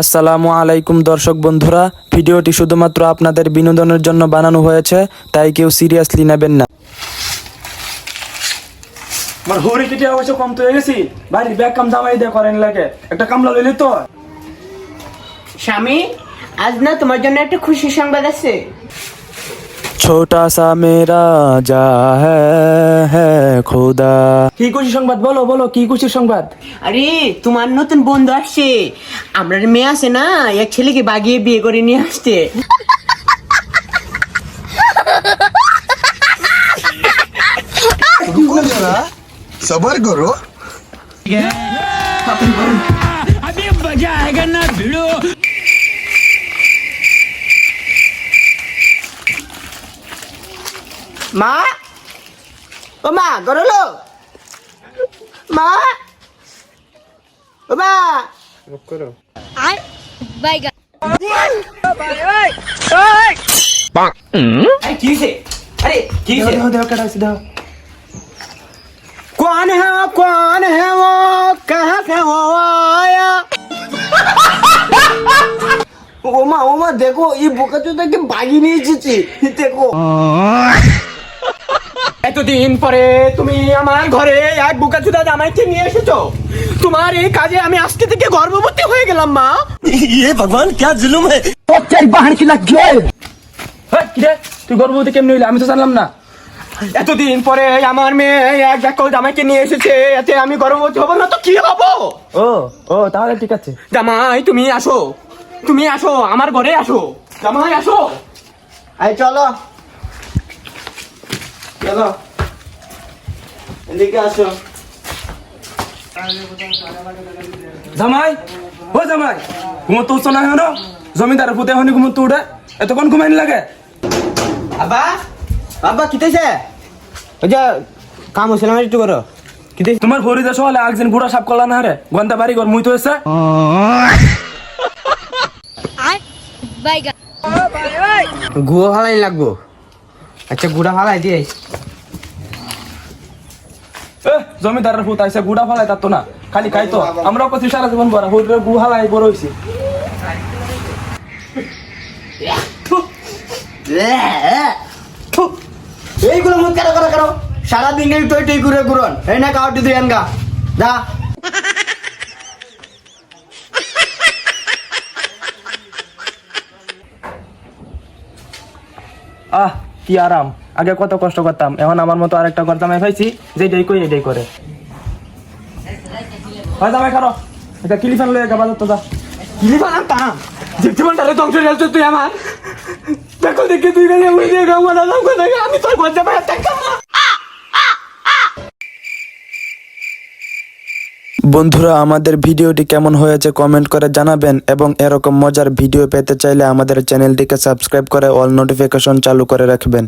আসসালামু আলাইকুম দর্শক বন্ধুরা ভিডিওটি শুধুমাত্র আপনাদের বিনোদনের জন্য বানানো হয়েছে তাই কেউ সিরিয়াসলি নেবেন না। আমার হরি কেটে অবশ্য কম তো হয়ে গেছি বাড়ির ব্যাগ কাম জামাই দিয়ে করেন লাগে। একটা কামলা লইলি তো? স্বামী আজ না তোমার জন্য একটা খুশি সংবাদ আছে। ছোটা সা মেরা যা হ্যাঁ খোদা কি খুশি সংবাদ বলো বলো কি খুশি সংবাদ আরে তোমার নতুন বন্ধু আসছে আমরা মেয়ে আছে না এক ছেলেকে বাগিয়ে বিয়ে করে নিয়ে আসছে रुको जरा सबर करो মা ও মা গরলো মা ও মা বাইগা আরে কি হয়েছে আরে কি হয়েছে দেও দেও কাটাইছি দেও कौन है वो कौन है वो कहाँ से वो आया ওমা ওমা দেখো এই বোকা চোদাকে বাগিয়ে নিয়ে এসেছি দেখো এতদিন পরে তুমি আমার ঘরে এক বোকা চোদা জামাইকে নিয়ে এসেছ। তোমার এই কাজে আমি আজকে থেকে গর্ভবতী হয়ে গেলাম মা। হ্যাঁ, কি রে? তুই গর্ভবতী কেমনি হইলে? আমি তো জানলাম না। এতদিন পরে আমার মেয়ে এক ব্যাকল জামাইকে নিয়ে এসেছে এতে আমি গর্ভবতী হব না তো কি হব? ও ও তাহলে ঠিক আছে। জামাই তুমি আসো। তুমি আসো আমার ঘরে আসো। জামাই আসো। আই চলো। চলো। এদিকে আসো। জামাই ও জামাই ঘুমো তো উঠছো না কেন? জমিদার পুতে হনি ঘুমো তো উঠে। এতক্ষণ ঘুমাইনি লাগে আব্বা আব্বা কিতেছে ওই যে কাম হয়েছিল আমার একটু করো। কিতে তোমার ভরি দেশ হলে একদিন বুড়া সাপ করলা না রে? গন্তা বাড়ি ঘর মুই তো এসে গুয়া ফালাই লাগবো। আচ্ছা গুড়া ফালাই দিয়ে জমিদারের পুত আইসে গুড়া ফালাই তার তো না। খালি খাই তো। আমরাও কথা সারা জীবন বড় হরির গু হালাই বড় হইছি। এইগুলো মুখ কারও কারও কারও? সারাদিন এই টই টই ঘুরে ঘুরন। এই না কাউটি দুই আনগা যা। আহ কি আরাম। আগে কত কষ্ট করতাম, এখন আমার মতো আরেকটা করতাম পাইছি যেটাই কই এটাই করে। যা। যে বন্ধুরা, আমাদের ভিডিওটি কেমন হয়েছে কমেন্ট করে জানাবেন এবং এরকম মজার ভিডিও পেতে চাইলে আমাদের চ্যানেলটিকে সাবস্ক্রাইব করে অল নোটিফিকেশন চালু করে রাখবেন।